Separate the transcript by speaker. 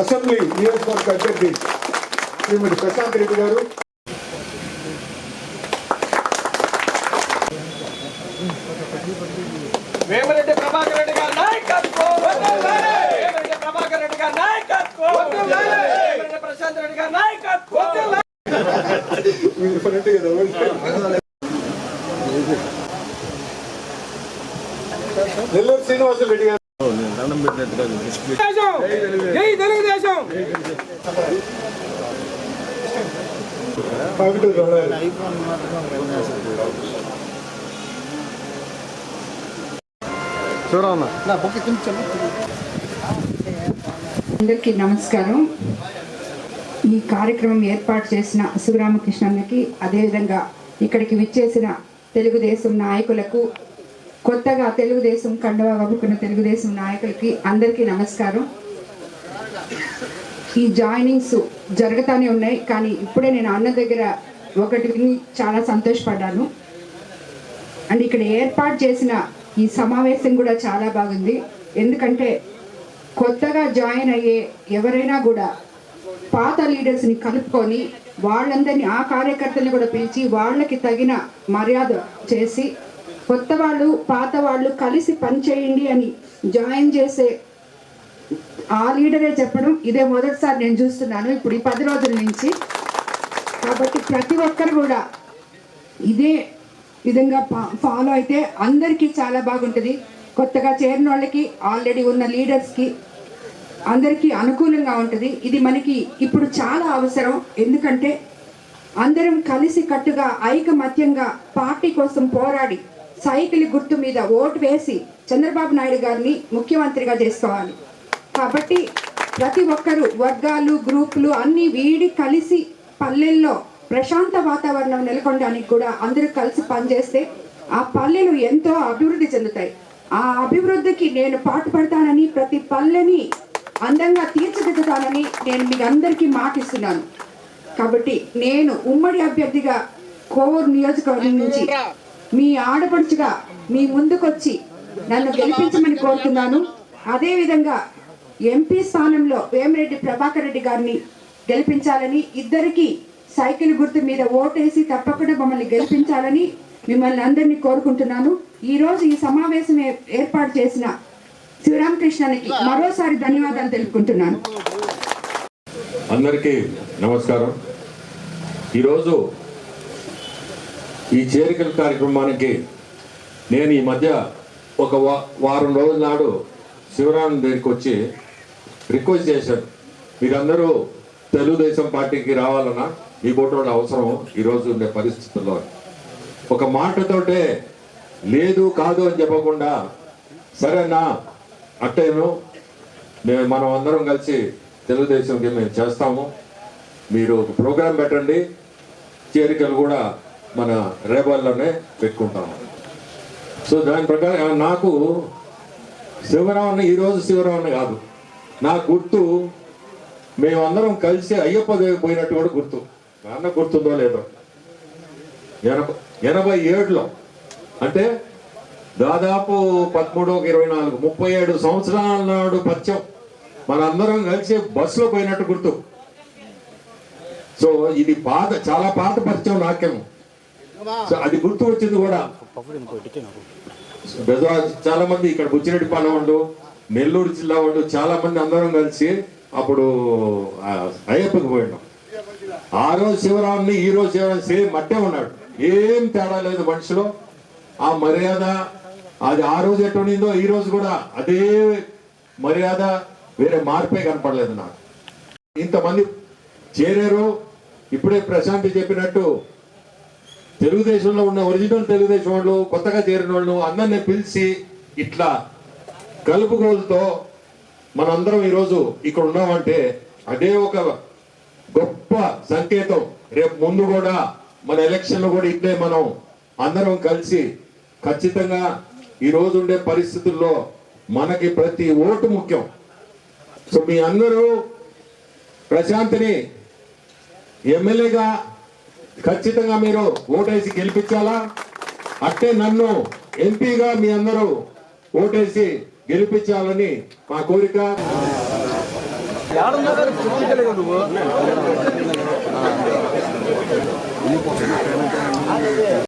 Speaker 1: Assembly నియోజకవర్గ అభ్యర్థి శ్రీమతి ప్రశాంత్ రెడ్డి గారు.
Speaker 2: వేమిరెడ్డి ప్రభాకర్ రెడ్డి గారి నాయకత్వం. వేమిరెడ్డి ప్రభాకర్ రెడ్డి గారి నాయకత్వం. వేమిరెడ్డి ప్రశాంత్ రెడ్డి గారి నాయకత్వం.
Speaker 1: మీరు ఫ్రంట్ కదా నెల్లూరు శ్రీనివాసులు రెడ్డి గారు.
Speaker 2: జై తెలుగుదేశం
Speaker 3: అందరికీ నమస్కారం. ఈ కార్యక్రమం ఏర్పాటు చేసిన శివరామకృష్ణన్నకి అదేవిధంగా ఇక్కడికి విచ్చేసిన తెలుగుదేశం నాయకులకు కొత్తగా తెలుగుదేశం కండవా కప్పుకున్న తెలుగుదేశం నాయకులకి అందరికీ నమస్కారం. ఈ జాయినింగ్స్ జరుగుతానే ఉన్నాయి కానీ ఇప్పుడే నేను అన్న దగ్గర ఒకటి విని చాలా సంతోషపడ్డాను. అండ్ ఇక్కడ ఏర్పాటు చేసిన ఈ సమావేశం కూడా చాలా బాగుంది. ఎందుకంటే కొత్తగా జాయిన్ అయ్యే ఎవరైనా కూడా పాత లీడర్స్ని కలుపుకొని వాళ్ళందరినీ ఆ కార్యకర్తల్ని కూడా పిలిచి వాళ్ళకి తగిన మర్యాద చేసి కొత్త వాళ్ళు పాత వాళ్ళు కలిసి పనిచేయండి అని జాయిన్ చేసే ఆ లీడరే చెప్పడం ఇదే మొదటిసారి నేను చూస్తున్నాను. ఇప్పుడు ఈ పది రోజుల నుంచి కాబట్టి ప్రతి ఒక్కరు కూడా ఇదే విధంగా ఫాలో అయితే అందరికీ చాలా బాగుంటుంది. కొత్తగా చేరిన వాళ్ళకి ఆల్రెడీ ఉన్న లీడర్స్కి అందరికీ అనుకూలంగా ఉంటుంది. ఇది మనకి ఇప్పుడు చాలా అవసరం. ఎందుకంటే అందరం కలిసి కట్టుగా ఐకమత్యంగా పార్టీ కోసం పోరాడి సైకిల్ గుర్తు మీద ఓటు వేసి చంద్రబాబు నాయుడు గారిని ముఖ్యమంత్రిగా చేసుకోవాలి. కాబట్టి ప్రతి ఒక్కరు వర్గాలు గ్రూపులు అన్నీ వీడి కలిసి పల్లెల్లో ప్రశాంత వాతావరణం నెలకొనడానికి కూడా అందరూ కలిసి పనిచేస్తే ఆ పల్లెలు ఎంతో అభివృద్ధి చెందుతాయి. ఆ అభివృద్ధికి నేను పాటుపడతానని ప్రతి పల్లెని అందంగా తీర్చిదిద్దుతానని నేను మీకు అందరికీ మాటిస్తున్నాను. కాబట్టి నేను ఉమ్మడి అభ్యర్థిగా కోవూరు నియోజకవర్గం నుంచి మీ ఆడపడుచుగా మీ ముందుకొచ్చి నన్ను గెలిపించమని కోరుతున్నాను. అదేవిధంగా ఎంపీ స్థానంలో వేమిరెడ్డి ప్రభాకర్ రెడ్డి గారిని గెలిపించాలని ఇద్దరికి సైకిల్ గుర్తు మీద ఓటేసి తప్పకుండా మమ్మల్ని గెలిపించాలని మిమ్మల్ని అందరినీ కోరుకుంటున్నాను. ఈరోజు ఈ సమావేశం ఏర్పాటు చేసిన శివరామకృష్ణానికి మరోసారి ధన్యవాదాలు తెలుపుకుంటున్నాను.
Speaker 4: అందరికీ నమస్కారం. ఈరోజు ఈ చేరికల కార్యక్రమానికి నేను ఈ మధ్య ఒక వారం రోజుల నాడు శివరాం దగ్గరికి వచ్చి రిక్వెస్ట్ చేశాను. మీరందరూ తెలుగుదేశం పార్టీకి రావాలన్నా మీ బోటోళ్ళ అవసరం ఈరోజు ఉండే పరిస్థితుల్లో. ఒక మాటతోటే లేదు కాదు అని చెప్పకుండా సరేనా అట్టేను. మేము మనం అందరం కలిసి తెలుగుదేశంకి మేము చేస్తాము. మీరు ఒక ప్రోగ్రాం పెట్టండి. చేరికలు కూడా మన రేపల్లోనే పెట్టుకుంటాము సో దాని ప్రకారం నాకు శివరామణ ఈరోజు శివరామన్న కాదు. నా గుర్తు మేమందరం కలిసి అయ్యప్ప దేవి పోయినట్టు కూడా గుర్తు. నాన్న గుర్తుందో లేదో. ఎనభై ఎనభై ఏడులో. అంటే దాదాపు పదమూడు ఇరవై నాలుగు ముప్పై ఏడు సంవత్సరాల నాడు పచ్చం మనందరం కలిసి బస్సులో పోయినట్టు గుర్తు. సో ఇది పాత చాలా పాత పరిచయం నాకేమో. సో అది గుర్తు వచ్చింది కూడా. చాలా మంది ఇక్కడ బుచ్చిరెడ్డిపాలెం వాళ్ళు నెల్లూరు జిల్లా వాళ్ళు చాలా మంది అందరం కలిసి అప్పుడు అయ్యప్పకి పోయినాం. ఆ రోజు శివరాముని ఈ రోజు శివరాము సేమ్ అట్టే ఉన్నాడు. ఏం తేడా లేదు మనిషిలో. ఆ మర్యాద అది ఆ రోజు ఎటువంటిదో ఈ రోజు కూడా అదే మర్యాద వేరే మార్పే కనపడలేదు నాకు. ఇంతమంది చేరారు ఇప్పుడే ప్రశాంతి చెప్పినట్టు తెలుగుదేశంలో ఉన్న ఒరిజినల్ తెలుగుదేశం వాళ్ళు కొత్తగా చేరిన వాళ్ళు అందరిని పిలిచి ఇట్లా కలుపుకోలతో మనందరం ఈరోజు ఇక్కడ ఉన్నామంటే అదే ఒక గొప్ప సంకేతం. రేపు ముందు కూడా మన ఎలక్షన్లు కూడా ఇట్లే మనం అందరం కలిసి ఖచ్చితంగా ఈరోజు ఉండే పరిస్థితుల్లో మనకి ప్రతి ఓటు ముఖ్యం. సో మీ అందరూ ప్రశాంత్ని ఎమ్మెల్యేగా ఖచ్చితంగా మీరు ఓటేసి గెలిపించాలా? అట్టే నన్ను ఎంపీగా మీ అందరూ ఓటేసి గెలిపించాలని మా కోరిక.